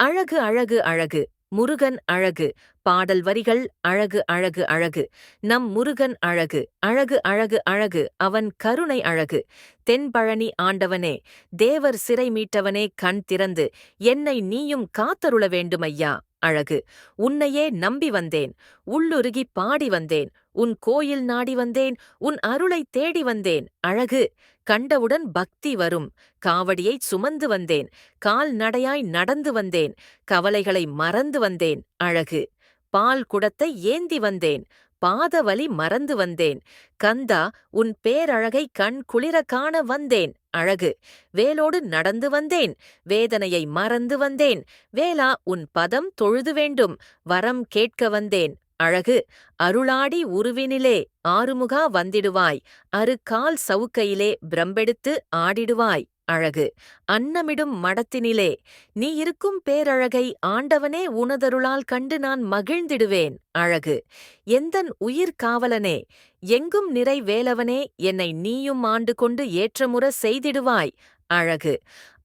அழகு அழகு அழகு. முருகன் அழகு. பாடல் வரிகள் அழகு அழகு அழகு. நம் முருகன் அழகு. அழகு அழகு அழகு. அவன் கருணை அழகு. தென்பழனி ஆண்டவனே தேவர் சிறை மீட்டவனே கண் திறந்து என்னை நீயும் காத்தருள வேண்டுமையா? அழகு. உன்னையே நம்பி வந்தேன். உள்ளுருகி பாடி வந்தேன். உன் கோயில் நாடி வந்தேன் உன் அருளை தேடி வந்தேன். அழகு கண்டவுடன் பக்தி வரும். காவடியைச் சுமந்து வந்தேன் கால் நடையாய் நடந்து வந்தேன் கவலைகளை மறந்து வந்தேன். அழகு பால் குடத்தை ஏந்தி வந்தேன் பாதவலி மறந்து வந்தேன். கந்தா உன் பேரழகை கண் குளிர காண வந்தேன். அழகு வேலோடு நடந்து வந்தேன் வேதனையை மறந்து வந்தேன். வேலா உன் பதம் தொழுது வேண்டும் வரம் கேட்க வந்தேன். அழகு. அருளாடி உருவினிலே ஆறுமுகா வந்திடுவாய். அரு கால் சவுக்கையிலே பிரம்பெடுத்து ஆடிடுவாய் அழகு. அன்னமிடும் மடத்தினிலே. நீ இருக்கும் பேரழகை ஆண்டவனே உனதருளால் கண்டு நான் மகிழ்ந்திடுவேன் அழகு. எந்தன் உயிர் காவலனே. எங்கும் நிறை வேலவனே. என்னை நீயும் ஆண்டு கொண்டு ஏற்றமுற செய்திடுவாய் அழகு.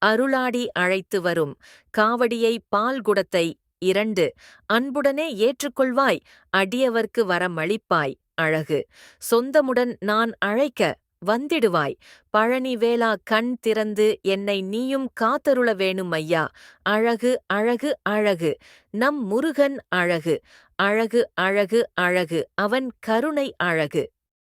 அருளாடி அழைத்து வரும். காவடியை பால்குடத்தை இரண்டு அன்புடனே ஏற்றுக்கொள்வாய் அடியவர்க்கு வரமளிப்பாய் அழகு. சொந்தமுடன் நான் அழைக்க வந்திடுவாய் பழனி வேளா கண் திறந்து என்னை நீயும் காத்தருள வேணும் ஐயா. அழகு அழகு அழகு நம் முருகன் அழகு. அழகு அழகு அழகு அவன் கருணை அழகு.